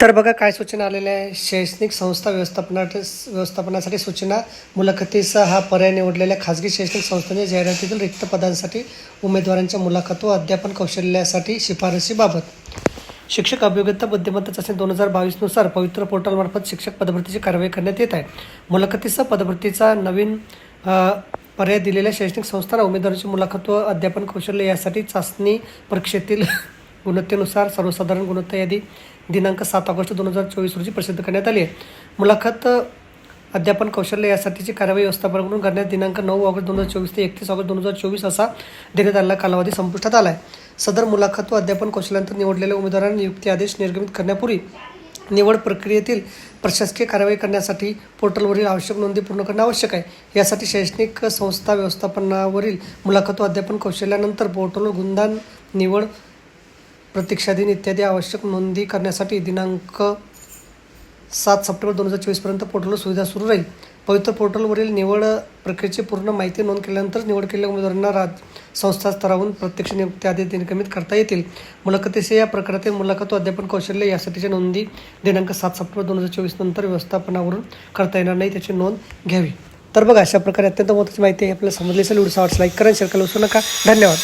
तर बघा काय सूचना आलेल्या आहे. शैक्षणिक संस्था व्यवस्थापना व्यवस्थापनासाठी सूचना मुलाखतीसह हा पर्याय निवडलेल्या खाजगी शैक्षणिक संस्थांच्या जाहिरातीतील रिक्त पदांसाठी उमेदवारांच्या मुलाखत व अध्यापन कौशल्यासाठी शिफारसीबाबत शिक्षक अभियोग्यता बुद्धिमत्ता चाचणी दोन हजार बावीसनुसार पवित्र पोर्टलमार्फत शिक्षक पदभरतीची कारवाई करण्यात येत आहे. मुलाखतीसह पदभरतीचा नवीन पर्याय दिलेल्या शैक्षणिक संस्थांना उमेदवारांची मुलाखत व अध्यापन कौशल्य यासाठी चाचणी परीक्षेतील गुणवत्तेनुसार सर्वसाधारण गुणवत्ता यादी दिनांक सात ऑगस्ट दोन हजार चोवीस रोजी प्रसिद्ध करण्यात आली आहे. मुलाखत अध्यापन कौशल्य यासाठीची कार्यवाही व्यवस्थापनाकडून करण्यात दिनांक नऊ ऑगस्ट दोन हजार चोवीस ते एकतीस ऑगस्ट दोन हजार चोवीस असा देण्यात आलेला कालावधी संपुष्टात आला आहे सदर मुलाखत व अध्यापन कौशल्यानंतर निवडलेल्या उमेदवारांना नियुक्ती आदेश निर्गमित करण्यापूर्वी निवड प्रक्रियेतील प्रशासकीय कारवाई करण्यासाठी पोर्टलवरील आवश्यक नोंदी पूर्ण करणे आवश्यक आहे. यासाठी शैक्षणिक संस्था व्यवस्थापनावरील मुलाखत व अध्यापन कौशल्यानंतर पोर्टलवर गुणदान निवड प्रतीक्षाधीन इत्यादी आवश्यक नोंदी करण्यासाठी दिनांक सात सप्टेंबर दोन हजार चोवीसपर्यंत पोर्टलवर सुविधा सुरू राहील. पवित्र पोर्टलवरील निवड प्रक्रियेची पूर्ण माहिती नोंद केल्यानंतर निवड केलेल्या उमेदवारांना राज संस्था स्तरावरून प्रत्यक्ष नियुक्ती आधी निर्गमित करता येतील. मुलाखतीचे या प्रकारातील मुलाखत व अध्यापन कौशल्य यासाठीच्या नोंदी दिनांक सात सप्टेंबर दोन हजार चोवीस नंतर व्यवस्थापनावरून करता येणार नाही त्याची नोंद घ्यावी. तर बघा अशा प्रकारे अत्यंत महत्त्वाची माहिती आहे आपल्याला समजली असेल व्हिडिओ आवडल्यास लाईक करा शेअर करायला विसरू नका. धन्यवाद.